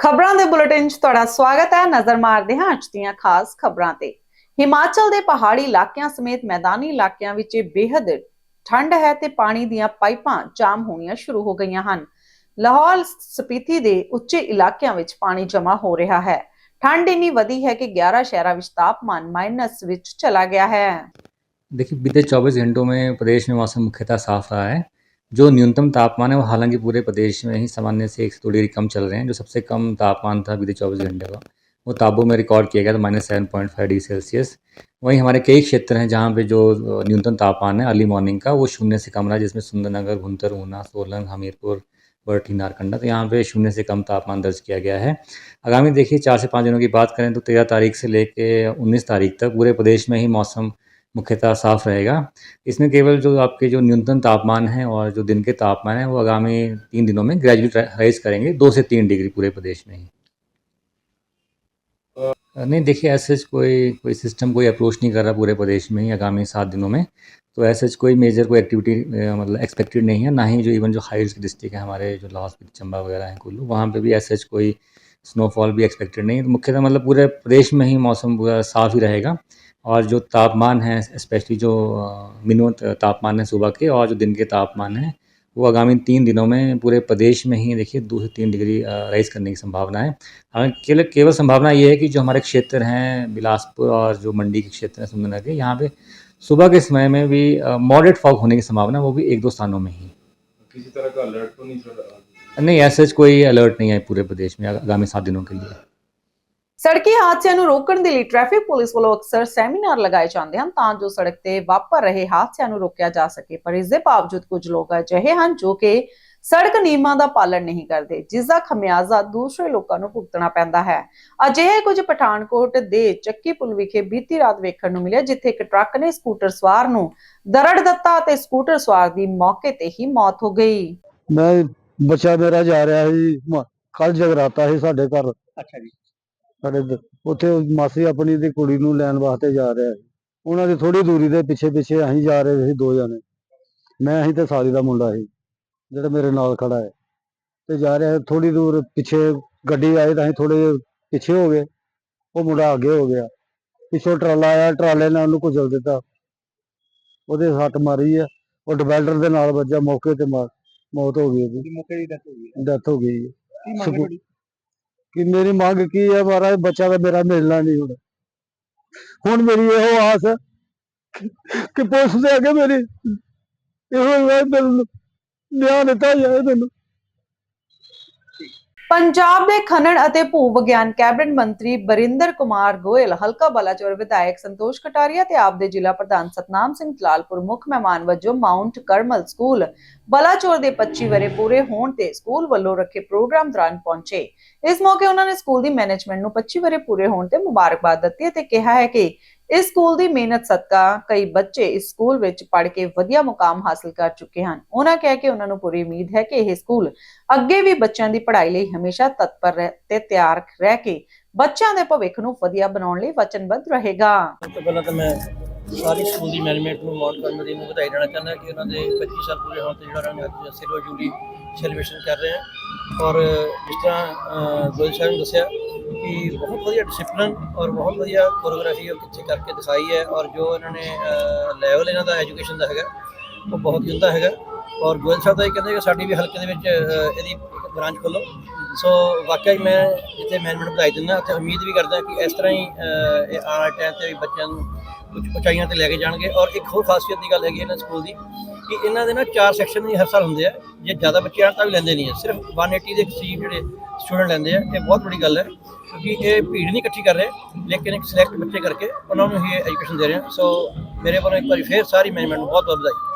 ਖਬਰਾਂ ਦੇ ਬੁਲੇਟਿਨ 'ਚ ਤੁਹਾਡਾ ਸਵਾਗਤ ਹੈ ਨਜ਼ਰ ਮਾਰਦੇ ਹਾਂ ਅੱਜ ਦੀਆਂ ਖਾਸ ਖਬਰਾਂ ਤੇ ਹਿਮਾਚਲ ਦੇ ਪਹਾੜੀ ਇਲਾਕਿਆਂ ਸਮੇਤ ਮੈਦਾਨੀ ਇਲਾਕਿਆਂ ਵਿੱਚ ਬੇਹੱਦ ਠੰਡ ਹੈ ਤੇ ਪਾਣੀ ਦੀਆਂ ਪਾਈਪਾਂ ਜਾਮ ਹੋਣੀਆਂ ਸ਼ੁਰੂ ਹੋ ਗਈਆਂ ਹਨ ਲਾਹੌਲ ਸਪੀਤੀ ਦੇ ਉੱਚੇ ਇਲਾਕਿਆਂ ਵਿੱਚ ਪਾਣੀ ਜਮ੍ਹਾਂ ਹੋ ਰਿਹਾ ਹੈ ਠੰਡ ਇੰਨੀ ਵਧੀ ਹੈ ਕਿ 11 ਸ਼ਹਿਰਾਂ ਵਿੱਚ ਤਾਪਮਾਨ ਮਾਈਨਸ ਵਿੱਚ ਚਲਾ ਗਿਆ ਹੈ देखिए बीते 24 घंटों में प्रदेश में मौसम मुख्यतः साफ रहा है जो न्यूनतम तापमान है वो हालाँकि पूरे प्रदेश में ही सामान्य से एक से दो डिग्री कम चल रहे हैं। जो सबसे कम तापमान था बीते 24 घंटे का, वो ताबू में रिकॉर्ड किया गया था minus seven point five degree Celsius. वहीं हमारे कई क्षेत्र हैं जहाँ पे जो न्यूनतम तापमान है अर्ली मॉर्निंग का, वो शून्य से कम रहा जिसमें सुंदरनगर, भुंतर, ऊना सोलंग हमीरपुर, बर्ठी, नारकंडा तो यहाँ पे शून्य से कम तापमान दर्ज किया गया है। आगामी देखिए चार से पाँच दिनों की बात करें तो तेरह तारीख से लेके उन्नीस तारीख तक पूरे प्रदेश में ही मौसम मुख्यतः साफ़ रहेगा। इसमें केवल जो आपके जो न्यूनतम तापमान है और जो दिन के तापमान है, वो आगामी तीन दिनों में ग्रेजुअली राइज करेंगे, दो से तीन डिग्री पूरे प्रदेश में ही। नहीं, देखिए, ऐसे कोई कोई सिस्टम कोई अप्रोच नहीं कर रहा पूरे प्रदेश में ही आगामी सात दिनों में। तो ऐसे कोई मेजर कोई एक्टिविटी मतलब एक्सपेक्टेड नहीं है, ना ही जो इवन जो हाइट्स की डिस्ट्रिक्ट है, हमारे जो लाहौल चंबा वगैरह है, कुल्लू, वहाँ पे भी ऐसे कोई स्नोफॉल भी एक्सपेक्टेड नहीं है। तो मुख्यतः मतलब पूरे प्रदेश में ही मौसम पूरा साफ़ ही रहेगा। और जो तापमान है स्पेशली जो मिनिमम तापमान है सुबह के और जो दिन के तापमान है वो आगामी तीन दिनों में पूरे प्रदेश में ही देखिए दो से तीन डिग्री राइज करने की संभावना है। हालाँकि केवल केवल संभावना ये है कि जो हमारे क्षेत्र हैं बिलासपुर और जो मंडी के क्षेत्र हैं सुंदरनगर के यहाँ पे सुबह के समय में भी मॉडरेट फॉग होने की संभावना वो भी एक दो स्थानों में ही। किसी तरह का अलर्ट तो नहीं नहीं ऐसा कोई अलर्ट नहीं है पूरे प्रदेश में आगामी सात दिनों के लिए। ਸੜਕੀ ਹਾਦਸਿਆਂ ਨੂੰ ਰੋਕਣ ਦੇ ਲਈ ਟ੍ਰੈਫਿਕ ਪੁਲਿਸ ਵੱਲੋਂ ਅਕਸਰ ਸੈਮੀਨਾਰ ਲਗਾਏ ਜਾਂਦੇ ਹਨ ਤਾਂ ਜੋ ਸੜਕ ਤੇ ਵਾਪਰ ਰਹੇ ਹਾਦਸਿਆਂ ਨੂੰ ਰੋਕਿਆ ਜਾ ਸਕੇ। ਪਰ ਇਸ ਦੇ ਬਾਵਜੂਦ ਕੁਝ ਲੋਕ ਅਜਿਹੇ ਹਨ ਜੋ ਕਿ ਸੜਕ ਨਿਯਮਾਂ ਦਾ ਪਾਲਣ ਨਹੀਂ ਕਰਦੇ ਜਿਸ ਦਾ ਖਮਿਆਜ਼ਾ ਦੂਸਰੇ ਲੋਕਾਂ ਨੂੰ ਭੁਗਤਣਾ ਪੈਂਦਾ ਹੈ। ਅਜਿਹੇ ਕੁਝ ਪਠਾਨਕੋਟ ਦੇ ਚੱਕੀ ਪੁਲ ਵਿਖੇ ਬੀਤੀ ਰਾਤ ਵੇਖਣ ਨੂੰ ਮਿਲਿਆ ਜਿੱਥੇ ਇੱਕ ਟਰੱਕ ਨੇ ਸਕੂਟਰ ਸਵਾਰ ਨੂੰ ਦਰੜ ਦਿੱਤਾ ਤੇ ਸਕੂਟਰ ਸਵਾਰ ਦੀ ਮੌਕੇ ਤੇ ਹੀ ਮੌਤ ਹੋ ਗਈ। ਮੈਂ ਬੱਚਾ ਮੇਰਾ ਜਾ ਰਿਹਾ ਸੀ ਕੱਲ ਜਗਰਾਤਾ ਸੀ ਸਾਡੇ ਘਰ। ਅੱਛਾ ਜੀ। ਸਾਡੇ ਦ- ਉੱਥੇ ਮਾਸੀ ਆਪਣੀ ਦੀ ਕੁੜੀ ਨੂੰ ਲੈਣ ਵਾਸਤੇ ਜਾ ਰਿਹਾ ਸੀ। ਉਹਨਾਂ ਦੀ ਥੋੜੀ ਦੂਰੀ ਦੇ ਪਿੱਛੇ ਪਿੱਛੇ ਅਸੀਂ ਜਾ ਰਹੇ ਸੀ ਦੋ ਜਣੇ। ਮੈਂ ਅਸੀਂ ਤੇ ਸਾਲੀ ਦਾ ਮੁੰਡਾ ਸੀ ਜਿਹੜਾ ਮੇਰੇ ਨਾਲ ਖੜਾ ਹੈ। ਤੇ ਜਾ ਰਿਹਾ ਥੋੜੀ ਦੂਰ ਪਿੱਛੇ ਗੱਡੀ ਆਈ ਤਾਂ ਅਸੀਂ ਥੋੜੇ ਪਿੱਛੇ ਹੋ ਗਏ। ਉਹ ਮੁੰਡਾ ਅੱਗੇ ਹੋ ਗਿਆ। ਪਿੱਛੋਂ ਟਰਾਲਾ ਆਇਆ ਟਰਾਲੇ ਨੇ ਉਹਨੂੰ ਕੁਚਲ ਦਿੱਤਾ। ਉਹਦੇ ਸੱਟ ਮਾਰੀ ਆ ਉਹ ਡਿਵਾਈਡਰ ਦੇ ਨਾਲ ਵੱਜਾ ਮੌਕੇ ਤੇ ਮਾ- ਮੌਤ ਹੋ ਗਈ ਉਹਦੀ। ਮੌਕੇ ਦੀ ਡੈਥ ਹੋ ਗਈ ਡੈਥ ਹੋ ਗਈ ਹੈ। ਕੀ ਮੰਗ ਹੈ ਸਕੂ- ਤੁਹਾਡੀ? ਕਿ ਮੇਰੀ ਮੰਗ ਕੀ ਹੈ ਮਹਾਰਾਜ? ਬੱਚਾ ਦਾ ਮੇਰਾ ਮਿਲਣਾ ਨਹੀਂ ਹੁਣ। ਹੁਣ ਮੇਰੀ ਇਹੋ ਆਸ ਹੈ ਕਿ ਪੁਲਿਸ ਦੇ ਅੱਗੇ ਮੇਰੀ ਇਹੋ ਹੀ ਹੈ ਮੈਨੂੰ ਨਿਆਂ ਦਿੱਤਾ ਜਾਏ ਤੈਨੂੰ ਪੰਜਾਬ ਦੇ ਖਨਨ ਅਤੇ ਭੂ ਵਿਗਿਆਨ ਕੈਬਨਿਟ ਮੰਤਰੀ ਬਰਿੰਦਰ ਕੁਮਾਰ ਗੋਇਲ, ਹਲਕਾ ਬਲਾਚੌਰ ਵਿਧਾਇਕ ਸੰਤੋਸ਼ ਕਟਾਰੀਆ ਤੇ ਆਪ ਦੇ ਜ਼ਿਲ੍ਹਾ ਪ੍ਰਧਾਨ ਸਤਨਾਮ ਸਿੰਘ ਲਾਲਪੁਰ ਮੁੱਖ ਮਹਿਮਾਨ ਵਜੋਂ ਮਾਊਂਟ ਕਰਮਲ ਸਕੂਲ ਬਲਾਚੌਰ ਦੇ 25 ਵਰੇ ਪੂਰੇ ਹੋਣ ਤੇ ਸਕੂਲ ਵੱਲੋਂ ਰੱਖੇ ਪ੍ਰੋਗਰਾਮ ਦੌਰਾਨ ਪਹੁੰਚੇ। ਇਸ ਮੌਕੇ ਉਹਨਾਂ ਨੇ ਸਕੂਲ ਦੀ ਮੈਨੇਜਮੈਂਟ ਨੂੰ 25 ਵਰੇ ਪੂਰੇ ਹੋਣ ਤੇ ਮੁਬਾਰਕਬਾਦ ਦਿੱਤੀ ਅਤੇ ਕਿਹਾ ਹੈ ਕਿ ਇਸ ਸਕੂਲ ਦੀ ਮਿਹਨਤ ਸਦਕਾ ਕਈ ਬੱਚੇ ਇਸ ਸਕੂਲ ਵਿੱਚ ਪੜ੍ਹ ਕੇ ਵਧੀਆ ਮੁਕਾਮ ਹਾਸਲ ਕਰ ਚੁੱਕੇ ਹਨ। ਉਹਨਾਂ ਕਿਹਾ ਕਿ ਉਹਨਾਂ ਨੂੰ ਪੂਰੀ ਉਮੀਦ ਹੈ ਕਿ ਇਹ ਸਕੂਲ ਅੱਗੇ ਵੀ ਬੱਚਿਆਂ ਦੀ ਪੜ੍ਹਾਈ ਲਈ ਹਮੇਸ਼ਾ ਤਤਪਰ ਰਹਿ- ਤੇ ਤਿਆਰ ਰਹਿ ਕੇ ਬੱਚਿਆਂ ਦੇ ਭਵਿੱਖ ਨੂੰ ਵਧੀਆ ਬਣਾਉਣ ਲਈ ਵਚਨਬੱਧ ਰਹੇਗਾ। ਪਹਿਲਾਂ ਤਾਂ ਮੈਂ ਸਾਰੀ ਸਕੂਲ ਦੀ ਮੈਨੇਜਮੈਂਟ ਨੂੰ ਮਾਊਂਟ ਕਰਮਦੀ ਨੂੰ ਵਧਾਈ ਦੇਣਾ ਚਾਹੁੰਦਾ ਕਿ ਉਹਨਾਂ ਦੇ 25 ਸਾਲ ਪੂਰੇ ਹੋਣ ਤੇ ਜਿਹੜਾ ਉਹਨਾਂ ਨੇ ਅੱਜ ਸਿਲਵਰ ਜੂਬਲੀ ਸੈਲੀਬ੍ਰੇਸ਼ਨ ਕਰ ਰਹੇ ਆ। ਔਰ ਜਿਸ ਤਰ੍ਹਾਂ ਅਹ, ਗੋਇਲ ਸਾਹਿਬ ਨੇ ਦੱਸਿਆ ਕਿ ਬਹੁਤ ਵਧੀਆ ਡਿਸਪਲਿਨ ਔਰ ਬਹੁਤ ਵਧੀਆ ਕੋਰੀਓਗ੍ਰਾਫੀ ਉਹ ਕਿੱਥੇ ਕਰਕੇ ਦਿਖਾਈ ਹੈ ਔਰ ਜੋ ਇਹਨਾਂ ਨੇ ਲੈਵਲ ਇਹਨਾਂ ਦਾ ਐਜੂਕੇਸ਼ਨ ਦਾ ਹੈਗਾ ਉਹ ਬਹੁਤ ਹੀ ਹੁੰਦਾ ਹੈਗਾ। ਔਰ ਗੋਇਲ ਸਾਹਿਬ ਤਾਂ ਇਹ ਕਹਿੰਦੇ ਕਿ ਸਾਡੀ ਵੀ ਹਲਕੇ ਦੇ ਵਿੱਚ ਇਹਦੀ ਬ੍ਰਾਂਚ ਖੋਲੋ ਸੋ ਵਾਕਿਆ ਹੀ ਮੈਂ ਜਿੱਥੇ ਮੈਨੇਜਮੈਂਟ ਵਧਾਈ ਦਿੰਦਾ ਤੇ ਉਮੀਦ ਵੀ ਕਰਦਾ ਕਿ ਇਸ ਤਰ੍ਹਾਂ ਹੀ ਇਹ ਆਉਣ ਵਾਲੇ ਟਾਈਮ ਤੇ ਵੀ ਬੱਚਿਆਂ ਨੂੰ ਕੁਝ ਉਚਾਈਆਂ ਤੇ ਲੈ ਕੇ ਜਾਣਗੇ। ਔਰ ਇੱਕ ਹੋਰ ਖਾਸੀਅਤ ਦੀ ਗੱਲ ਹੈਗੀ ਇਹਨਾਂ ਸਕੂਲ ਦੀ ਕਿ ਇਹਨਾਂ ਦੇ ਨਾ ਚਾਰ ਸੈਕਸ਼ਨ ਵੀ ਹਰ ਸਾਲ ਹੁੰਦੇ ਆ, ਜੇ ਜ਼ਿਆਦਾ ਬੱਚੇ ਆਣ ਤਾਂ ਵੀ ਲੈਂਦੇ ਨਹੀਂ ਹੈ ਸਿਰਫ 180 ਦੇ ਕਰੀਬ ਜਿਹੜੇ ਸਟੂਡੈਂਟ ਲੈਂਦੇ ਆ, ਇਹ ਬਹੁਤ ਵੱਡੀ ਗੱਲ ਹੈ ਕਿਉਂਕਿ ਇਹ ਭੀੜ ਨਹੀਂ ਇਕੱਠੀ ਕਰ ਰਹੇ, ਲੇਕਿਨ ਇੱਕ ਸਿਲੈਕਟ ਬੱਚੇ ਕਰਕੇ ਉਹਨਾਂ ਨੂੰ ਹੀ ਐਜੂਕੇਸ਼ਨ ਦੇ ਰਹੇ ਆ। ਸੋ ਮੇਰੇ ਵੱਲੋਂ ਇੱਕ ਵਾਰੀ ਫੇਰ ਸਾਰੀ ਮੈਨੇਜਮੈਂਟ ਨੂੰ ਬਹੁਤ ਬਹੁਤ ਵਧਾਈ।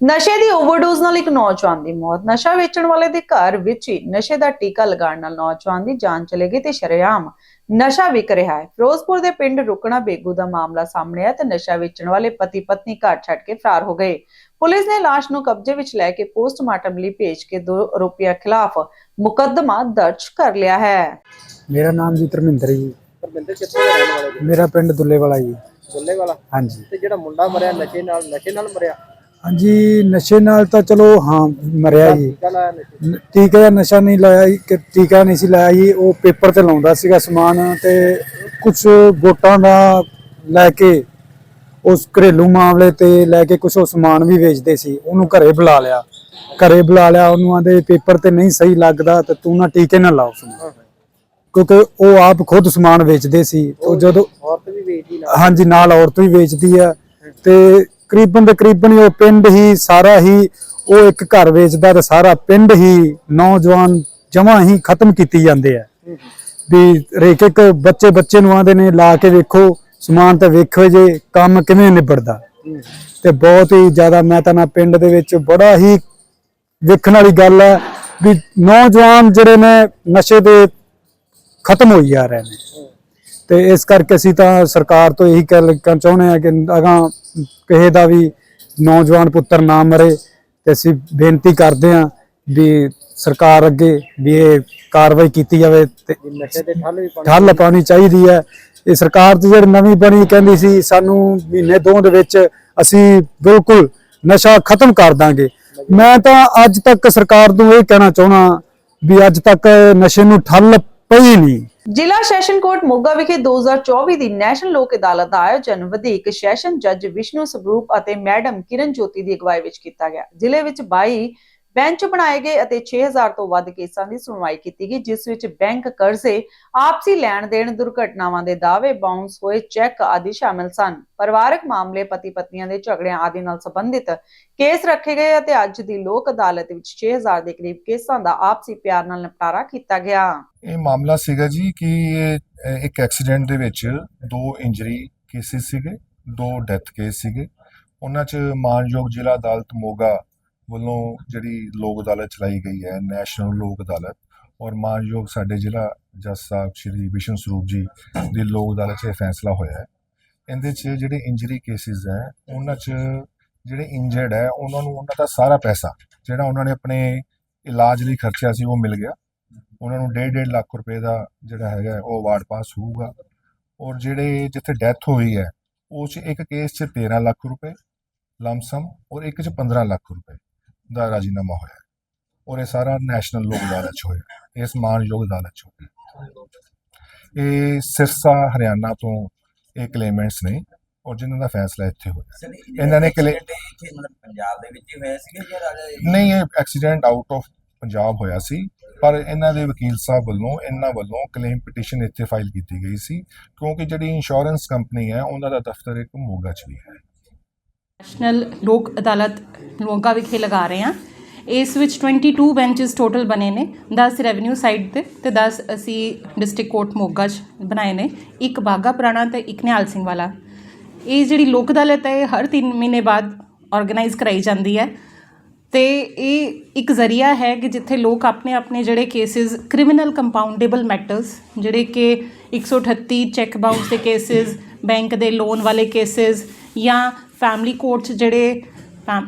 ਨਸ਼ੇ ਦੀ ਓਵਰਡੋਜ਼ ਨਾਲ ਇੱਕ ਨੌਜਵਾਨ ਦੀ ਮੌਤ। ਨਸ਼ਾ ਵੇਚਣ ਵਾਲੇ ਦੇ ਘਰ ਵਿੱਚ ਹੀ ਨਸ਼ੇ ਦਾ ਟੀਕਾ ਲਗਾਉਣ ਨਾਲ ਨੌਜਵਾਨ ਦੀ ਜਾਨ ਚਲੇ ਗਈ ਤੇ ਸ਼ਰੇਆਮ ਨਸ਼ਾ ਵਿਕ ਰਿਹਾ ਹੈ। ਫਿਰੋਜ਼ਪੁਰ ਦੇ ਪਿੰਡ ਰੁਕਣਾ ਬੇਗੂ ਦਾ ਮਾਮਲਾ ਸਾਹਮਣੇ ਆਇਆ ਤੇ ਨਸ਼ਾ ਵੇਚਣ ਵਾਲੇ ਪਤੀ ਪਤਨੀ ਘਰ ਛੱਡ ਕੇ ਫਰਾਰ ਹੋ ਗਏ। ਪੁਲਿਸ ਨੇ ਲਾਸ਼ ਨੂੰ ਕਬਜ਼ੇ ਵਿੱਚ ਲੈ ਕੇ ਪੋਸਟਮਾਰਟਮ ਲਈ ਭੇਜ ਕੇ ਦੋ ਆਰੋਪੀਆਂ ਖਿਲਾਫ ਮੁਕੱਦਮਾ ਦਰਜ ਕਰ ਲਿਆ ਹੈ। ਮੇਰਾ ਨਾਮ ਜੀ ਧਰਮਿੰਦਰ ਜੀ। ਪਰਮਿੰਦਰ ਕਿੱਥੋਂ ਦੇ ਰਹਿਣ ਵਾਲੇ ਜੀ? ਮੇਰਾ ਪਿੰਡ ਦੁੱਲੇ ਵਾਲਾ ਜੀ। ਦੁੱਲੇ ਵਾਲਾ ਹਾਂਜੀ। ਤੇ ਜਿਹੜਾ ਮੁੰਡਾ ਮਰਿਆ ਨਸ਼ੇ ਨਾਲ ਨਸ਼ੇ ਨਾਲ ਮਰਿਆ? ਹਾਂਜੀ ਨਸ਼ੇ ਨਾਲ ਤਾਂ ਚਲੋ ਹਾਂ ਮਰਿਆ ਜੀ। ਟੀਕਾ ਲਾਇਆ ਨਸ਼ੇ ਨਹੀਂ ਲਾਇਆ ਜੀ ਕਿ ਟੀਕਾ ਨਹੀਂ ਸੀ ਲਾਇਆ ਜੀ ਉਹ ਪੇਪਰ ਤੇ ਲਾਉਂਦਾ ਸੀਗਾ ਸਮਾਨ ਤੇ ਕੁਝ ਵੋਟਾਂ ਦਾ ਲੈ ਕੇ ਉਸ ਘਰੇਲੂ ਮਾਮਲੇ ਤੇ ਲੈ ਕੇ ਕੁਝ ਉਹ ਸਮਾਨ ਵੀ ਵੇਚਦੇ ਸੀ ਉਹਨੂੰ ਘਰੇ ਬੁਲਾ ਲਿਆ। ਘਰੇ ਬੁਲਾ ਲਿਆ ਉਹਨੂੰ ਆਂਦੇ ਪੇਪਰ ਤੇ ਨਹੀਂ ਸਹੀ ਲੱਗਦਾ ਤੇ ਤੂੰ ਨਾ ਟੀਕੇ ਨਾ ਲਾਓ ਸਮਾਨ। ਕਿਉਂਕਿ ਉਹ ਆਪ ਖੁਦ ਸਮਾਨ ਵੇਚਦੇ ਸੀ ਉਹ ਜਦੋਂ ਔਰਤ ਵੀ ਵੇਚਦੀ ਹਾਂਜੀ ਨਾਲ ਔਰਤ ਵੀ ਵੇਚਦੀ ਆ ਤੇ ਕਰੀਬਨ ਦੇ ਕਰੀਬਨ ਹੀ ਉਹ ਪਿੰਡ ਹੀ ਸਾਰਾ ਹੀ ਉਹ ਇੱਕ ਘਰ ਵੇਚਦਾ ਤੇ ਸਾਰਾ ਪਿੰਡ ਹੀ ਨੌਜਵਾਨ ਜਮਾਂ ਹੀ ਖਤਮ ਕੀਤੀ ਜਾਂਦੇ ਆ। ਵੀ ਰੇਕ ਇੱਕ ਬੱਚੇ ਬੱਚੇ ਨੂੰ ਆਂਦੇ ਨੇ, ਲਾ ਕੇ ਵੇਖੋ, ਸਮਾਨ ਤਾਂ ਵੇਖੋ ਜੇ ਕੰਮ ਕਿਵੇਂ ਨਿਬੜਦਾ। ਤੇ ਬਹੁਤ ਹੀ ਜ਼ਿਆਦਾ ਮੈਂ ਤਾਂ ਨਾ ਪਿੰਡ ਦੇ ਵਿੱਚ ਬੜਾ ਹੀ ਵੇਖਣ ਵਾਲੀ ਗੱਲ ਹੈ ਵੀ ਨੌਜਵਾਨ ਜਿਹੜੇ ਨੇ ਨਸ਼ੇ ਦੇ ਖਤਮ ਹੋਈ ਜਾ ਰਹੇ ਨੇ। ਤੇ ਇਸ ਕਰਕੇ ਅਸੀਂ ਤਾਂ ਸਰਕਾਰ ਤੋਂ ਇਹੀ ਕਹਿ ਕਹਿਣਾ ਚਾਹੁੰਦੇ ਆ ਕਿ ਅਗਾਂ ਕਿਸੇ ਦਾ ਵੀ ਨੌਜਵਾਨ ਪੁੱਤਰ ਨਾ ਮਰੇ ਤੇ ਅਸੀਂ ਬੇਨਤੀ ਕਰਦੇ ਆ ਵੀ ਸਰਕਾਰ ਅੱਗੇ ਵੀ ਇਹ ਕਾਰਵਾਈ ਕੀਤੀ ਜਾਵੇ ਤੇ ਨਸ਼ੇ ਠੱਲ ਪਾਉਣੀ ਚਾਹੀਦੀ ਹੈ। ਇਹ ਸਰਕਾਰ ਤੇ ਜਿਹੜੀ ਨਵੀਂ ਬਣੀ ਕਹਿੰਦੀ ਸੀ ਸਾਨੂੰ ਮਹੀਨੇ ਦੋ ਦੇ ਵਿੱਚ ਅਸੀਂ ਬਿਲਕੁਲ ਨਸ਼ਾ ਖਤਮ ਕਰ ਦਾਂਗੇ। ਮੈਂ ਤਾਂ ਅੱਜ ਤੱਕ ਸਰਕਾਰ ਨੂੰ ਇਹ ਕਹਿਣਾ ਚਾਹਣਾ ਵੀ ਅੱਜ ਤੱਕ ਨਸ਼ੇ ਨੂੰ ਠੱਲ ਪਈ ਨਹੀਂ। ਜ਼ਿਲ੍ਹਾ ਸੈਸ਼ਨ ਕੋਰਟ ਮੋਗਾ ਵਿਖੇ 2024 ਦੀ ਨੈਸ਼ਨਲ ਲੋਕ ਅਦਾਲਤ ਦਾ ਆਯੋਜਨ ਵਧੀਕ ਸੈਸ਼ਨ ਜੱਜ ਵਿਸ਼ਨੂੰ ਸਵਰੂਪ ਅਤੇ ਮੈਡਮ ਕਿਰਨ ਜੋਤੀ ਦੀ ਅਗਵਾਈ ਵਿੱਚ ਕੀਤਾ ਗਿਆ। ਜ਼ਿਲ੍ਹੇ ਵਿੱਚ 22 ਬੈਂਚ ਬਣਾਏ ਗਏ ਅਤੇ 6000 ਤੋਂ ਵੱਧ ਕੇਸਾਂ ਦੀ ਸੁਣਵਾਈ ਕੀਤੀ ਗਈ, ਜਿਸ ਵਿੱਚ ਬੈਂਕ ਕਰਜ਼ੇ, ਆਪਸੀ ਲੈਣ ਦੇਣ ਦੁਰਘਟਨਾਵਾਂ ਦੇ ਦਾਅਵੇ ਬਾਉਂਸ ਹੋਏ ਚੈੱਕ ਆਦਿ ਸ਼ਾਮਲ ਸਨ। ਪਰਿਵਾਰਕ ਮਾਮਲੇ ਪਤੀ ਪਤਨੀਆਂ ਦੇ ਝਗੜਿਆਂ ਆਦਿ ਨਾਲ ਸੰਬੰਧਿਤ ਕੇਸ ਰੱਖੇ ਗਏ ਅਤੇ ਅੱਜ ਦੀ ਲੋਕ ਅਦਾਲਤ ਵਿੱਚ 6000 ਦੇ ਕਰੀਬ ਕੇਸਾਂ ਦਾ ਆਪਸੀ ਪਿਆਰ ਨਾਲ ਨਿਪਟਾਰਾ ਕੀਤਾ ਗਿਆ। ਇਹ ਮਾਮਲਾ ਸੀਗਾ ਜੀ ਕਿ ਇੱਕ ਐਕਸੀਡੈਂਟ ਦੇ ਵਿੱਚ ਦੋ ਇੰਜਰੀ ਕੇਸਿਸ ਸੀਗੇ, ਦੋ ਡੈਥ ਕੇਸ ਸੀਗੇ। ਉਹਨਾਂ 'ਚ ਮਾਨਯੋਗ ਜ਼ਿਲ੍ਹਾ ਅਦਾਲਤ ਮੋਗਾ ਵੱਲੋਂ ਜਿਹੜੀ ਲੋਕ ਅਦਾਲਤ ਚਲਾਈ ਗਈ ਹੈ ਨੈਸ਼ਨਲ ਲੋਕ ਅਦਾਲਤ, ਔਰ ਮਾਨਯੋਗ ਸਾਡੇ ਜ਼ਿਲ੍ਹਾ ਜੱਜ ਸਾਹਿਬ ਸ਼੍ਰੀ ਵਿਸ਼ਨ ਸਰੂਪ ਜੀ ਦੀ ਲੋਕ ਅਦਾਲਤ 'ਚ ਇਹ ਫੈਸਲਾ ਹੋਇਆ ਹੈ। ਇਹਦੇ 'ਚ ਜਿਹੜੇ ਇੰਜਰੀ ਕੇਸਿਸ ਹੈ, ਉਹਨਾਂ 'ਚ ਜਿਹੜੇ ਇੰਜਰਡ ਹੈ, ਉਹਨਾਂ ਨੂੰ ਉਹਨਾਂ ਦਾ ਸਾਰਾ ਪੈਸਾ, ਜਿਹੜਾ ਉਹਨਾਂ ਨੇ ਆਪਣੇ ਇਲਾਜ ਲਈ ਖਰਚਿਆ ਸੀ, ਉਹ ਮਿਲ ਗਿਆ। ਉਹਨਾਂ ਨੂੰ 1.5 ਲੱਖ ਰੁਪਏ ਦਾ ਜਿਹੜਾ ਹੈਗਾ, ਉਹ ਅਵਾਰਡ ਪਾਸ ਹੋਊਗਾ। ਔਰ ਜਿਹੜੇ ਜਿੱਥੇ ਡੈਥ ਹੋਈ ਹੈ, ਉਹ 'ਚ ਇੱਕ ਕੇਸ 'ਚ 13 ਲੱਖ ਰੁਪਏ ਲਮਸਮ ਔਰ ਇੱਕ 'ਚ 15 ਲੱਖ ਰੁਪਏ। ਦਾ ਰਾਜੀਨਾਮਾ ਹੋਇਆ। ਔਰ ਇਹ ਸਾਰਾ ਨੈਸ਼ਨਲ ਲੋਕ ਅਦਾਲਤ 'ਚ ਹੋਇਆ ਇਸ ਮਾਨਯੋਗ ਅਦਾਲਤ 'ਚ ਹੋਇਆ ਇਹ ਸਿਰਸਾ ਹਰਿਆਣਾ ਤੋਂ ਇਹ ਕਲੇਮੈਂਟਸ ਨੇ ਔਰ ਜਿਨ੍ਹਾਂ ਦਾ ਫੈਸਲਾ ਇੱਥੇ ਹੋਇਆ ਇਹਨਾਂ ਨੇ ਕਲੇ ਪੰਜਾਬ ਦੇ ਵਿੱਚ ਹੀ ਹੋਇਆ ਸੀਗਾ ਜਾਂ ਰਾਜਾ ਨਹੀਂ ਇਹ ਐਕਸੀਡੈਂਟ ਆਊਟ ਆਫ ਪੰਜਾਬ ਹੋਇਆ ਸੀ ਪਰ ਇਹਨਾਂ ਦੇ ਵਕੀਲ ਸਾਹਿਬ ਵੱਲੋਂ ਇਹਨਾਂ ਵੱਲੋਂ ਕਲੇਮ ਪਟੀਸ਼ਨ ਇੱਥੇ ਫਾਈਲ ਕੀਤੀ ਗਈ ਸੀ ਕਿਉਂਕਿ ਜਿਹੜੀ ਇੰਸ਼ੋਰੈਂਸ ਕੰਪਨੀ ਹੈ ਉਹਨਾਂ ਦਾ ਦਫ਼ਤਰ ਇੱਕ ਮੋਗਾ 'ਚ ਵੀ ਹੈ। ਨੈਸ਼ਨਲ ਲੋਕ ਅਦਾਲਤ ਮੋਗਾ ਵਿਖੇ ਲਗਾ ਰਹੇ ਹਾਂ ਇਸ ਵਿੱਚ 22 ਬੈਂਚਸ ਟੋਟਲ ਬਣੇ ਨੇ 10 ਰੈਵਨਿਊ ਸਾਈਡ ਤੇ ਤੇ 10 ਅਸੀਂ ਡਿਸਟ੍ਰਿਕਟ ਕੋਰਟ ਮੋਗਾ 'ਚ ਬਣਾਏ ਨੇ ਇੱਕ ਬਾਗਾ ਪੁਰਾਣਾ ਤੇ ਇੱਕ ਨਿਹਾਲ ਸਿੰਘ ਵਾਲਾ ਇਹ ਜਿਹੜੀ ਲੋਕ ਅਦਾਲਤ ਹੈ ਇਹ ਹਰ 3 ਮਹੀਨੇ ਬਾਅਦ ਆਰਗੇਨਾਈਜ਼ ਕਰਾਈ ਜਾਂਦੀ ਹੈ ਤੇ ਇਹ ਇੱਕ ਜ਼ਰੀਆ ਹੈ ਕਿ ਜਿੱਥੇ ਲੋਕ ਆਪਣੇ ਆਪਣੇ ਜਿਹੜੇ ਕੇਸਿਸ ਕ੍ਰਿਮੀਨਲ ਕੰਪਾਊਂਡੇਬਲ ਮੈਟਰਸ ਜਿਹੜੇ ਕਿ 138 ਚੈੱਕ ਬਾਉਂਸ ਦੇ ਕੇਸਿਸ ਬੈਂਕ ਦੇ ਲੋਨ ਵਾਲੇ ਕੇਸਿਸ ਜਾਂ ਫੈਮਿਲੀ ਕੋਰਟ 'ਚ ਜਿਹੜੇ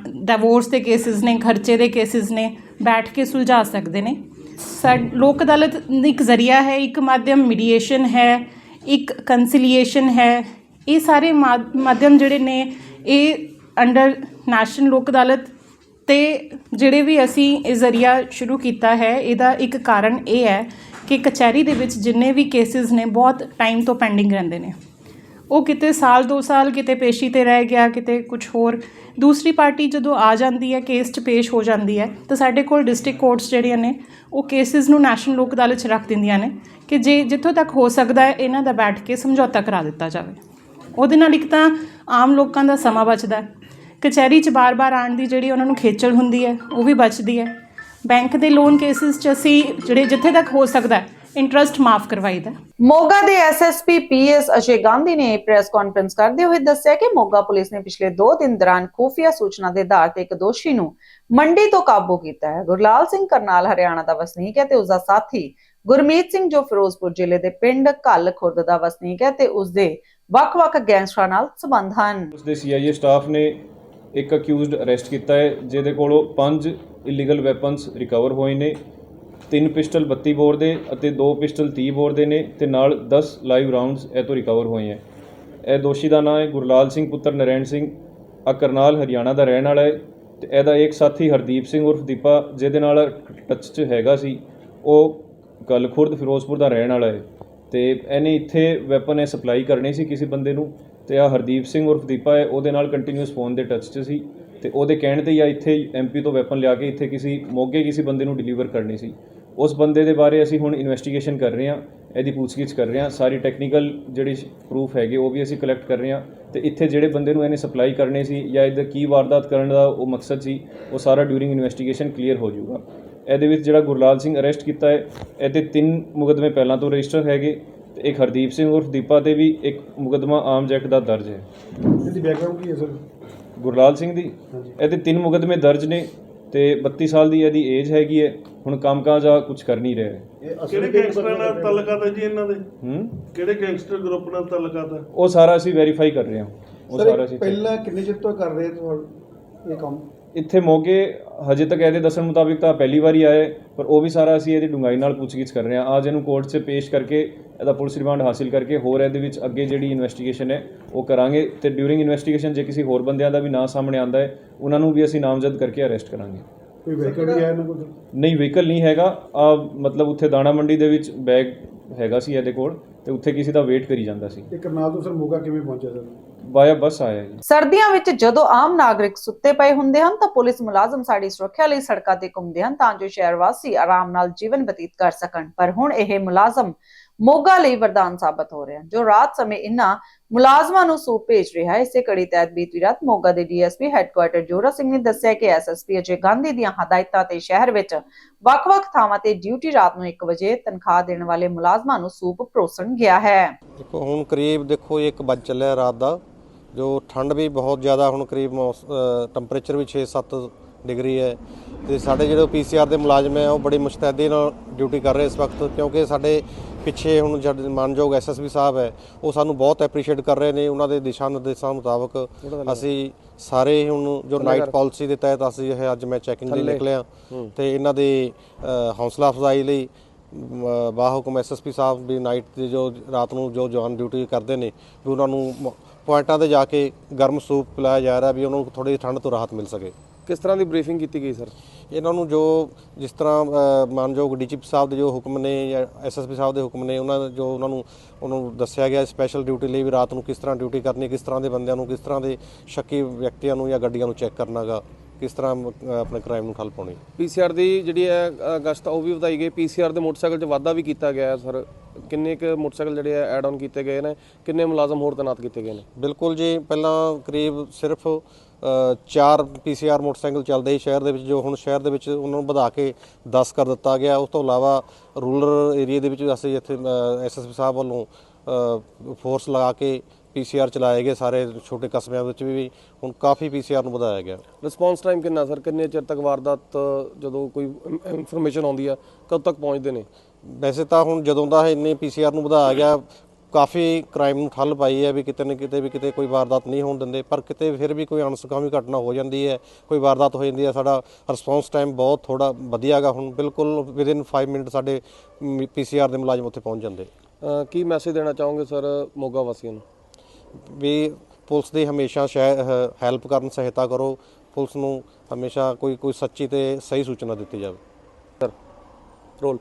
ਡਿਵੋਰਸ ਦੇ ਕੇਸਿਸ ਨੇ, ਖਰਚੇ ਦੇ ਕੇਸਿਸ ਨੇ, ਬੈਠ ਕੇ ਸੁਲਝਾ ਸਕਦੇ ਨੇ। ਸਾਡ ਲੋਕ ਅਦਾਲਤ ਇੱਕ ਜ਼ਰੀਆ ਹੈ, ਇੱਕ ਮਾਧਿਅਮ ਮੀਡੀਏਸ਼ਨ ਹੈ, ਇੱਕ ਕੰਸੀਲੀਏਸ਼ਨ ਹੈ। ਇਹ ਸਾਰੇ ਮਾ- ਮਾਧਿਅਮ ਜਿਹੜੇ ਨੇ, ਇਹ ਅੰਡਰ ਨੈਸ਼ਨਲ ਲੋਕ ਅਦਾਲਤ ਤੇ ਜਿਹੜੇ ਵੀ ਅਸੀਂ ਇਹ ਜ਼ਰੀਆ ਸ਼ੁਰੂ ਕੀਤਾ ਹੈ, ਇਹਦਾ ਇੱਕ ਕਾਰਨ ਇਹ ਹੈ ਕਿ ਕਚਹਿਰੀ ਦੇ ਵਿੱਚ ਜਿੰਨੇ ਵੀ ਕੇਸਿਸ ਨੇ, ਬਹੁਤ ਟਾਈਮ ਤੋਂ ਪੈਂਡਿੰਗ ਰਹਿੰਦੇ ਨੇ। ਉਹ ਕਿਤੇ ਸਾਲ, ਦੋ ਸਾਲ ਕਿਤੇ ਪੇਸ਼ੀ ਤੇ ਰਹਿ ਗਿਆ, ਕਿਤੇ ਕੁਝ ਹੋਰ। ਦੂਸਰੀ ਪਾਰਟੀ ਜਦੋਂ ਆ ਜਾਂਦੀ ਹੈ ਕੇਸ 'ਚ ਪੇਸ਼ ਹੋ ਜਾਂਦੀ ਹੈ, ਤਾਂ ਸਾਡੇ ਕੋਲ ਡਿਸਟ੍ਰਿਕਟ ਕੋਰਟਸ ਜਿਹੜੀਆਂ ਨੇ, ਉਹ ਕੇਸਿਸ ਨੂੰ ਨੈਸ਼ਨਲ ਲੋਕ ਅਦਾਲਤ 'ਚ ਰੱਖ ਦਿੰਦੀਆਂ ਨੇ ਕਿ ਜੇ ਜਿੱਥੋਂ ਤੱਕ ਹੋ ਸਕਦਾ ਹੈ, ਇਹਨਾਂ ਦਾ ਬੈਠ ਕੇ ਸਮਝੌਤਾ ਕਰਾ ਦਿੱਤਾ ਜਾਵੇ। ਉਹਦੇ ਨਾਲ ਇੱਕ ਤਾਂ ਆਮ ਲੋਕਾਂ ਦਾ ਸਮਾਂ ਬਚਦਾ ਹੈ। ਕਚਹਿਰੀ 'ਚ ਬਾਰ-ਬਾਰ ਆਉਣ ਦੀ ਜਿਹੜੀ ਉਹਨਾਂ ਨੂੰ ਖੇਚਲ ਹੁੰਦੀ ਹੈ, ਉਹ ਵੀ ਬਚਦੀ ਹੈ। ਬੈਂਕ ਦੇ ਲੋਨ ਕੇਸਿਸ 'ਚ ਅਸੀਂ ਜਿਹੜੇ ਜਿੱਥੇ ਤੱਕ ਹੋ ਸਕਦਾ ਹੈ ਇੰਟਰਸਟ ਮਾਫ ਕਰਵਾਈਦਾ। ਮੋਗਾ ਦੇ ਐਸਐਸਪੀ ਪੀਐਸ ਅਜੇ ਗਾਂਧੀ ਨੇ ਪ੍ਰੈਸ ਕਾਨਫਰੰਸ ਕਰਦੇ ਹੋਏ ਦੱਸਿਆ ਕਿ ਮੋਗਾ ਪੁਲਿਸ ਨੇ ਪਿਛਲੇ 2 ਦਿਨ ਦੌਰਾਨ ਖੂਫੀਆ ਸੂਚਨਾ ਦੇ ਆਧਾਰ ਤੇ ਇੱਕ ਦੋਸ਼ੀ ਨੂੰ ਮੰਡੀ ਤੋਂ ਕਾਬੂ ਕੀਤਾ ਹੈ। ਗੁਰਲਾਲ ਸਿੰਘ ਕਰਨਾਲ ਹਰਿਆਣਾ ਦਾ ਵਸਨੀਕ ਹੈ ਤੇ ਉਸ ਦਾ ਸਾਥੀ ਗੁਰਮੀਤ ਸਿੰਘ ਜੋ ਫਿਰੋਜ਼ਪੁਰ ਜ਼ਿਲ੍ਹੇ ਦੇ ਪਿੰਡ ਘੱਲ ਖੁਰਦ ਦਾ ਵਸਨੀਕ ਹੈ ਤੇ ਉਸ ਦੇ ਵੱਖ-ਵੱਖ ਗੈਂਗਸਟਰਾਂ ਨਾਲ ਸੰਬੰਧ ਹਨ। ਉਸ ਦੇ ਸੀਆਈਏ ਸਟਾਫ ਨੇ ਇੱਕ ਅਕਿਊਜ਼ਡ ਅਰੈਸਟ ਕੀਤਾ ਹੈ ਜਿਹਦੇ ਕੋਲੋਂ ਪੰਜ ਇਲੀਗਲ ਵੈਪਨਸ ਰਿਕਵਰ ਹੋਏ ਨੇ। ਤਿੰਨ ਪਿਸਟਲ 32 ਬੋਰ ਦੇ ਅਤੇ ਦੋ ਪਿਸਟਲ 30 ਬੋਰ ਦੇ ਨੇ ਤੇ ਨਾਲ 10 ਲਾਈਵ ਰਾਉਂਡਸ ਇਹ ਤੋਂ ਰਿਕਵਰ ਹੋਏ ਹੈ। ਇਹ ਦੋਸ਼ੀ ਦਾ ਨਾਮ ਹੈ ਗੁਰਲਾਲ ਸਿੰਘ ਪੁੱਤਰ ਨਰੈਣ ਸਿੰਘ। ਆ ਕਰਨਾਲ ਹਰਿਆਣਾ ਦਾ ਰਹਿਣ ਵਾਲਾ ਹੈ ਤੇ ਇਹਦਾ ਇੱਕ ਸਾਥੀ ਹਰਦੀਪ ਸਿੰਘ ਉਰਫ ਦੀਪਾ, ਜਿਹਦੇ ਨਾਲ ਟੱਚ 'ਚ ਹੈਗਾ ਸੀ। ਉਹ ਗਲਖੁਰਦ ਫਿਰੋਜ਼ਪੁਰ ਦਾ ਰਹਿਣ ਵਾਲਾ ਹੈ ਤੇ ਇਹਨੇ ਇੱਥੇ ਵੈਪਨ ਇਹ ਸਪਲਾਈ ਕਰਨੀ ਸੀ ਕਿਸੇ ਬੰਦੇ ਨੂੰ ਤੇ ਆ ਹਰਦੀਪ ਸਿੰਘ ਉਰਫ ਦੀਪਾ ਹੈ, ਉਹਦੇ ਨਾਲ ਕੰਟੀਨਿਊਸ ਫੋਨ ਦੇ ਟੱਚ 'ਚ ਸੀ ਤੇ ਉਹਦੇ ਕਹਿਣ ਤੇ ਹੀ ਆ, ਇੱਥੇ ਐਮਪੀ ਤੋਂ ਵੈਪਨ ਲਿਆ ਕੇ ਇੱਥੇ ਕਿਸੇ ਮੋਗੇ ਕਿਸੇ ਬੰਦੇ ਨੂੰ ਡਿਲੀਵਰ ਕਰਨੀ ਸੀ। ਉਸ ਬੰਦੇ ਦੇ ਬਾਰੇ ਅਸੀਂ ਹੁਣ ਇਨਵੈਸਟੀਗੇਸ਼ਨ ਕਰ ਰਹੇ ਹਾਂ ਇਹਦੀ ਪੁੱਛਗਿੱਛ ਕਰ ਰਹੇ ਹਾਂ ਸਾਰੀ ਟੈਕਨੀਕਲ ਜਿਹੜੀ ਪ੍ਰੂਫ ਹੈਗੇ ਉਹ ਵੀ ਅਸੀਂ ਕਲੈਕਟ ਕਰ ਰਹੇ ਹਾਂ ਤੇ ਇੱਥੇ ਜਿਹੜੇ ਬੰਦੇ ਨੂੰ ਇਹਨੇ ਸਪਲਾਈ ਕਰਨੇ ਸੀ ਜਾਂ ਇਹਦਾ ਕੀ ਵਾਰਦਾਤ ਕਰਨ ਦਾ ਉਹ ਮਕਸਦ ਸੀ ਉਹ ਸਾਰਾ ਡਿਊਰਿੰਗ ਇਨਵੈਸਟੀਗੇਸ਼ਨ ਕਲੀਅਰ ਹੋ ਜਾਊਗਾ। ਇਹਦੇ ਵਿੱਚ ਜਿਹੜਾ ਗੁਰਲਾਲ ਸਿੰਘ ਅਰੈਸਟ ਕੀਤਾ ਹੈ ਇਹਦੇ ਤਿੰਨ ਮੁਕੱਦਮੇ ਪਹਿਲਾਂ ਤੋਂ ਰਜਿਸਟਰ ਹੈਗੇ ਤੇ ਇੱਕ ਹਰਦੀਪ ਸਿੰਘ ਉਰਫ ਦੀਪਾ ਤੇ ਵੀ ਇੱਕ ਮੁਕੱਦਮਾ ਆਮ ਐਕਟ ਦਾ ਦਰਜ ਹੈ। ਇਹਦੀ ਬੈਕਗ੍ਰਾਉਂਡ ਕੀ ਹੈ ਸਰ? ਗੁਰਲਾਲ ਸਿੰਘ ਦੀ? ਇਹਦੇ ਤਿੰਨ ਮੁਕੱਦਮੇ ਦਰਜ ਨੇ ਤੇ 32 ਸਾਲ ਦੀ ਇਹਦੀ ਏਜ ਹੈਗੀ ਹੈ ਹੁਣ ਕੰਮਕਾਜ ਆ ਕੁਝ ਕਰ ਨਹੀਂ ਰਿਹਾ। ਹੈ ਕਿਹੜੇ ਗੈਂਗਸਟਰਾਂ ਨਾਲ ਤਾਲੁਕਾਤ ਹੈ ਜੀ ਇਹਨਾਂ ਦੇ? ਹੂੰ? ਕਿਹੜੇ ਗੈਂਗਸਟਰ ਗਰੁੱਪ ਨਾਲ ਤਾਲੁਕਾਤ ਹੈ ਉਹ ਸਾਰਾ ਅਸੀਂ ਵੈਰੀਫਾਈ ਕਰ ਰਹੇ ਹਾਂ। ਉਹ ਸਾਰਾ ਅਸੀਂ ਪਹਿਲਾਂ ਕਿੰਨੇ ਚਿਰ ਤੋਂ ਕਰ ਰਹੇ ਇਹ ਕੰਮ? ਇੱਥੇ ਮੋਗੇ ਹਜੇ ਤੱਕ ਇਹਦੇ ਦੱਸਣ ਮੁਤਾਬਿਕ ਤਾਂ ਪਹਿਲੀ ਵਾਰੀ ਆਏ ਪਰ ਉਹ ਵੀ ਸਾਰਾ ਅਸੀਂ ਇਹਦੀ ਡੂੰਘਾਈ ਨਾਲ ਪੁੱਛਗਿੱਛ ਕਰ ਰਹੇ ਹਾਂ। ਅੱਜ ਇਹਨੂੰ ਕੋਰਟ 'ਚ ਪੇਸ਼ ਕਰਕੇ ਇਹਦਾ ਪੁਲਿਸ ਰਿਮਾਂਡ ਹਾਸਿਲ ਕਰਕੇ ਹੋਰ ਇਹਦੇ ਵਿੱਚ ਅੱਗੇ ਜਿਹੜੀ ਇਨਵੈਸਟੀਗੇਸ਼ਨ ਹੈ ਉਹ ਕਰਾਂਗੇ ਤੇ ਡਿਊਰਿੰਗ ਇਨਵੈਸਟੀਗੇਸ਼ਨ ਜੇ ਕਿਸੇ ਹੋਰ ਬੰਦਿਆਂ ਦਾ ਵੀ ਨਾਂ ਸਾਹਮਣੇ ਆਂਦਾ ਹੈ ਉਹਨਾਂ ਨੂੰ ਵੀ ਅਸੀਂ ਨਾਮਜ਼ਦ ਕਰਕੇ ਅਰੈਸਟ ਕਰਾਂਗੇ। ਕੋਈ ਵਹੀਕਲ ਵੀ ਆਇਆ ਨਾ ਕੁਝ? ਨਹੀਂ ਵਹੀਕਲ ਨਹੀਂ ਹੈਗਾ। ਆ ਮਤਲਬ ਉੱਥੇ ਦਾਣਾ ਮੰਡੀ ਦੇ ਵਿੱਚ ਬੈਗ ਹੈਗਾ ਸੀ ਇਹਦੇ ਕੋਲ। ਤੇ ਉੱਥੇ ਕਿਸੇ ਦਾ ਵੇਟ ਕਰੀ ਜਾਂਦਾ ਸੀ। ਇਹ ਕਰਨਾਲ ਤੋਂ ਸਰ ਮੋਗਾ ਕਿਵੇਂ ਪਹੁੰਚਿਆ ਸਰ? ਬਾਇਆ ਬੱਸ ਆਇਆ ਜੀ। ਸਰਦੀਆਂ ਵਿੱਚ ਜਦੋਂ ਆਮ ਨਾਗਰਿਕ ਸੁੱਤੇ ਪਏ ਹੁੰਦੇ ਹਨ ਤਾਂ ਪੁਲਿਸ ਮੁਲਾਜ਼ਮ ਸਾਡੀ ਸੁਰੱਖਿਆ ਲਈ ਸੜਕਾਂ ਤੇ ਘੁੰਮਦੇ ਹਨ ਤਾਂ ਜੋ ਸ਼ਹਿਰ ਵਾਸੀ ਆਰਾਮ ਨਾਲ ਜੀਵਨ ਬਤੀਤ ਕਰ ਸਕਣ। ਪਰ ਹੁਣ ਇਹ ਮੁਲਾਜ਼ਮ ਮੋਗਾ ਲਈ ਵਰਦਾਨ ਸਾਬਤ ਹੋ ਰਹੇ ਹਨ ਜੋ ਰਾਤ ਸਮੇਂ ਇਨ੍ਹਾਂ ਮੁਲਾਜ਼ਮਾਂ ਨੂੰ ਸੂਪ ਭੇਜ ਰਿਹਾ ਹੈ। ਇਸੇ ਕੜੀ ਤਹਿਤ ਬੀਤੀ ਰਾਤ ਮੋਗਾ ਦੇ ਡੀਐਸਪੀ ਹੈੱਡਕੁਆਰਟਰ ਜੋਰਾ ਸਿੰਘ ਨੇ ਦੱਸਿਆ ਕਿ ਐਸਐਸਪੀ ਅਜੇ ਗਾਂਧੀ ਦੀਆਂ ਹਦਾਇਤਾਂ ਤੇ ਸ਼ਹਿਰ ਵਿੱਚ ਵੱਖ-ਵੱਖ ਥਾਵਾਂ ਤੇ ਡਿਊਟੀ ਰਾਤ ਨੂੰ 1 ਵਜੇ ਤਨਖਾਹ ਦੇਣ ਵਾਲੇ ਮੁਲਾਜ਼ਮਾਂ ਨੂੰ ਸੂਪ ਪਰੋਸਣ ਗਿਆ ਹੈ। ਦੇਖੋ, ਹੁਣ ਕਰੀਬ ਦੇਖੋ 1 ਵੱਜ ਚੱਲਿਆ ਰਾਤ ਦਾ, ਜੋ ਠੰਡ ਵੀ ਬਹੁਤ ਜ਼ਿਆਦਾ, ਹੁਣ ਕਰੀਬ ਟੈਂਪਰੇਚਰ ਵੀ 6-7 ਡਿਗਰੀ ਹੈ ਤੇ ਸਾਡੇ ਜਿਹੜੇ ਪੀਸੀਆਰ ਦੇ ਮੁਲਾਜ਼ਮ ਹੈ ਉਹ ਬੜੀ ਮੁਸ਼ਤੈਦੀ ਨਾਲ ਡਿਊਟੀ ਕਰ ਰਹੇ ਇਸ ਵਕਤ ਕਿਉਂਕਿ ਸਾਡੇ ਪਿੱਛੇ ਹੁਣ ਜਦ ਮਾਨਯੋਗ ਐਸਐਸਪੀ ਸਾਹਿਬ ਹੈ ਉਹ ਸਾਨੂੰ ਬਹੁਤ ਐਪਰੀਸ਼ੀਏਟ ਕਰ ਰਹੇ ਨੇ ਉਹਨਾਂ ਦੇ ਦਿਸ਼ਾ ਨਿਰਦੇਸ਼ਾਂ ਮੁਤਾਬਕ ਅਸੀਂ ਸਾਰੇ ਹੁਣ ਜੋ ਨਾਈਟ ਪਾਲਿਸੀ ਦੇ ਤਹਿਤ ਅਸੀਂ ਇਹ ਅੱਜ ਮੈਂ ਚੈਕਿੰਗ ਲਈ ਨਿਕਲਿਆ। ਤੇ ਇਹਨਾਂ ਦੀ ਹੌਸਲਾ ਅਫਜ਼ਾਈ ਲਈ ਬਾਹੁਕਮ ਐਸਐਸਪੀ ਸਾਹਿਬ ਵੀ ਨਾਈਟ ਦੇ ਜੋ ਰਾਤ ਨੂੰ ਜੋ ਜਵਾਨ ਡਿਊਟੀ ਕਰਦੇ ਨੇ ਵੀ ਉਹਨਾਂ ਨੂੰ ਪੁਆਇੰਟਾਂ ਤੇ ਜਾ ਕੇ ਗਰਮ ਸੂਪ ਪਿਲਾਇਆ ਜਾ ਰਿਹਾ ਵੀ ਉਹਨਾਂ ਨੂੰ ਥੋੜੀ ਠੰਡ ਤੋਂ ਰਾਹਤ ਮਿਲ ਸਕੇ। ਕਿਸ ਤਰ੍ਹਾਂ ਦੀ ਬਰੀਫਿੰਗ ਕੀਤੀ ਗਈ ਸਰ ਇਹਨਾਂ ਨੂੰ ਜੋ ਜਿਸ ਤਰ੍ਹਾਂ ਮਾਨਯੋਗ ਡੀਜੀਪੀ ਸਾਹਿਬ ਦੇ ਜੋ ਹੁਕਮ ਨੇ ਜਾਂ ਐਸਐਸਪੀ ਸਾਹਿਬ ਦੇ ਹੁਕਮ ਨੇ ਉਹਨਾਂ ਜੋ ਉਹਨਾਂ ਨੂੰ ਉਹਨਾਂ ਨੂੰ ਦੱਸਿਆ ਗਿਆ ਸਪੈਸ਼ਲ ਡਿਊਟੀ ਲਈ ਵੀ ਰਾਤ ਨੂੰ ਕਿਸ ਤਰ੍ਹਾਂ ਡਿਊਟੀ ਕਰਨੀ ਕਿਸ ਤਰ੍ਹਾਂ ਦੇ ਬੰਦਿਆਂ ਨੂੰ ਕਿਸ ਤਰ੍ਹਾਂ ਦੇ ਸ਼ੱਕੀ ਵਿਅਕਤੀਆਂ ਨੂੰ ਜਾਂ ਗੱਡੀਆਂ ਨੂੰ ਚੈੱਕ ਕਰਨਾਗਾ ਕਿਸ ਤਰ੍ਹਾਂ ਆਪਣੇ ਕ੍ਰਾਈਮ ਨੂੰ ਠੱਲ ਪਾਉਣੀ। ਪੀਸੀਆਰ ਦੀ ਜਿਹੜੀ ਹੈ ਅਗਸਤ ਉਹ ਵੀ ਵਧਾਈ ਗਈ। ਪੀਸੀਆਰ ਦੇ ਮੋਟਰਸਾਈਕਲ 'ਚ ਵਾਧਾ ਵੀ ਕੀਤਾ ਗਿਆ ਹੈ ਸਰ ਕਿੰਨੇ ਕੁ ਮੋਟਰਸਾਈਕਲ ਜਿਹੜੇ ਆ ਐਡ ਆਨ ਕੀਤੇ ਗਏ ਨੇ? ਕਿੰਨੇ ਮੁਲਾਜ਼ਮ ਹੋਰ ਤੈਨਾਤ ਕੀਤੇ ਗਏ ਨੇ? ਬਿਲਕੁਲ ਜੀ ਪਹਿਲਾਂ ਕਰੀਬ ਸਿਰਫ ਚਾਰ ਪੀਸੀਆਰ ਮੋਟਰਸਾਈਕਲ ਚੱਲਦੇ ਸੀ ਸ਼ਹਿਰ ਦੇ ਵਿੱਚ ਜੋ ਹੁਣ ਸ਼ਹਿਰ ਦੇ ਵਿੱਚ ਉਹਨਾਂ ਨੂੰ ਵਧਾ ਕੇ 10 ਕਰ ਦਿੱਤਾ ਗਿਆ। ਉਸ ਤੋਂ ਇਲਾਵਾ ਰੂਰਲ ਏਰੀਆ ਦੇ ਵਿੱਚ ਅਸੀਂ ਇੱਥੇ ਐਸਐਸਪੀ ਸਾਹਿਬ ਵੱਲੋਂ ਫੋਰਸ ਲਗਾ ਕੇ ਪੀਸੀਆਰ ਚਲਾਏ ਗਏ ਸਾਰੇ ਛੋਟੇ ਕਸਬਿਆਂ ਵਿੱਚ ਵੀ। ਹੁਣ ਕਾਫੀ ਪੀਸੀਆਰ ਨੂੰ ਵਧਾਇਆ ਗਿਆ। ਰਿਸਪੌਂਸ ਟਾਈਮ ਕਿੰਨਾ ਸਰ? ਕਿੰਨੇ ਚਿਰ ਤੱਕ ਵਾਰਦਾਤ ਜਦੋਂ ਕੋਈ ਇਨਫੋਰਮੇਸ਼ਨ ਆਉਂਦੀ ਆ ਕਦੋਂ ਤੱਕ ਪਹੁੰਚਦੇ ਨੇ? ਵੈਸੇ ਤਾਂ ਹੁਣ ਜਦੋਂ ਦਾ ਇੰਨੇ ਪੀਸੀਆਰ ਨੂੰ ਵਧਾਇਆ ਗਿਆ ਕਾਫੀ ਕ੍ਰਾਈਮ ਨੂੰ ਠੱਲ ਪਾਈ ਹੈ ਵੀ ਕਿਤੇ ਨਾ ਕਿਤੇ ਵੀ ਕਿਤੇ ਕੋਈ ਵਾਰਦਾਤ ਨਹੀਂ ਹੋਣ ਦਿੰਦੇ ਪਰ ਕਿਤੇ ਫਿਰ ਵੀ ਕੋਈ ਅਣਸੁਖਾਵੀ ਘਟਨਾ ਹੋ ਜਾਂਦੀ ਹੈ ਕੋਈ ਵਾਰਦਾਤ ਹੋ ਜਾਂਦੀ ਹੈ ਸਾਡਾ ਰਿਸਪੌਂਸ ਟਾਈਮ ਬਹੁਤ ਥੋੜਾ ਵਧੀਆ ਹੈਗਾ ਹੁਣ ਬਿਲਕੁਲ ਵਿਦਿਨ 5 ਮਿੰਟ ਸਾਡੇ ਪੀਸੀਆਰ ਦੇ ਮੁਲਾਜ਼ਮ ਉੱਥੇ ਪਹੁੰਚ ਜਾਂਦੇ। ਕੀ ਮੈਸੇਜ ਦੇਣਾ ਚਾਹੋਗੇ ਸਰ ਮੋਗਾ ਵਾਸੀਆਂ ਨੂੰ? ਵੀ ਪੁਲਿਸ ਦੀ ਹਮੇਸ਼ਾ ਹੈਲਪ ਕਰਨ ਸਹਾਇਤਾ ਕਰੋ ਪੁਲਿਸ ਨੂੰ ਹਮੇਸ਼ਾ ਕੋਈ ਕੋਈ ਸੱਚੀ ਤੇ ਸਹੀ ਸੂਚਨਾ ਦਿੱਤੀ ਜਾਵੇ। ਰੋਲ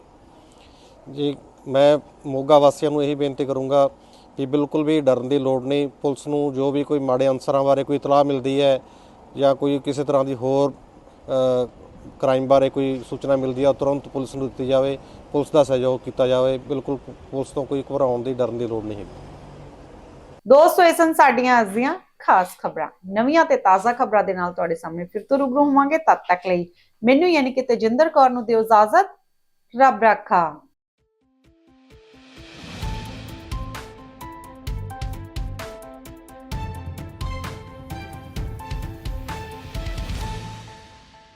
ਜੀ ਮੈਂ ਮੋਗਾ ਵਾਸੀਆਂ ਨੂੰ ਇਹੀ ਬੇਨਤੀ ਕਰੂੰਗਾ ਕਿ ਬਿਲਕੁਲ ਵੀ ਡਰਨ ਦੀ ਲੋੜ ਨਹੀਂ। ਪੁਲਿਸ ਨੂੰ ਜੋ ਵੀ ਕੋਈ ਮਾੜੇ ਅਨਸਰਾਂ ਬਾਰੇ ਕੋਈ ਇਤਲਾਹ ਮਿਲਦੀ ਹੈ ਜਾਂ ਕੋਈ ਕਿਸੇ ਤਰ੍ਹਾਂ ਦੀ ਹੋਰ ਕ੍ਰਾਈਮ ਬਾਰੇ ਕੋਈ ਸੂਚਨਾ ਮਿਲਦੀ ਹੈ ਤੁਰੰਤ ਪੁਲਿਸ ਨੂੰ ਦਿੱਤੀ ਜਾਵੇ। ਪੁਲਿਸ ਦਾ ਸਹਿਯੋਗ ਕੀਤਾ ਜਾਵੇ। ਬਿਲਕੁਲ ਪੁਲਿਸ ਤੋਂ ਕੋਈ ਘਬਰਾਉਣ ਦੀ ਡਰਨ ਦੀ ਲੋੜ ਨਹੀਂ ਹੈ ਦੋਸਤੋ, ਇਹ ਸਨ ਸਾਡੀਆਂ ਅੱਜ ਦੀਆਂ ਖਾਸ ਖਬਰਾਂ। ਨਵੀਆਂ ਤੇ ਤਾਜ਼ਾ ਖਬਰਾਂ ਦੇ ਨਾਲ ਤੁਹਾਡੇ ਸਾਹਮਣੇ ਫਿਰ ਤੋਂ ਰੂਬਰੂ ਹੋਵਾਂਗੇ। ਤਦ ਤੱਕ ਲਈ ਮੈਨੂੰ ਯਾਨੀ ਕਿ ਤੇਜਿੰਦਰ ਕੌਰ ਨੂੰ ਦਿਓ ਇਜਾਜ਼ਤ। ਰੱਬ ਰਾਖਾ।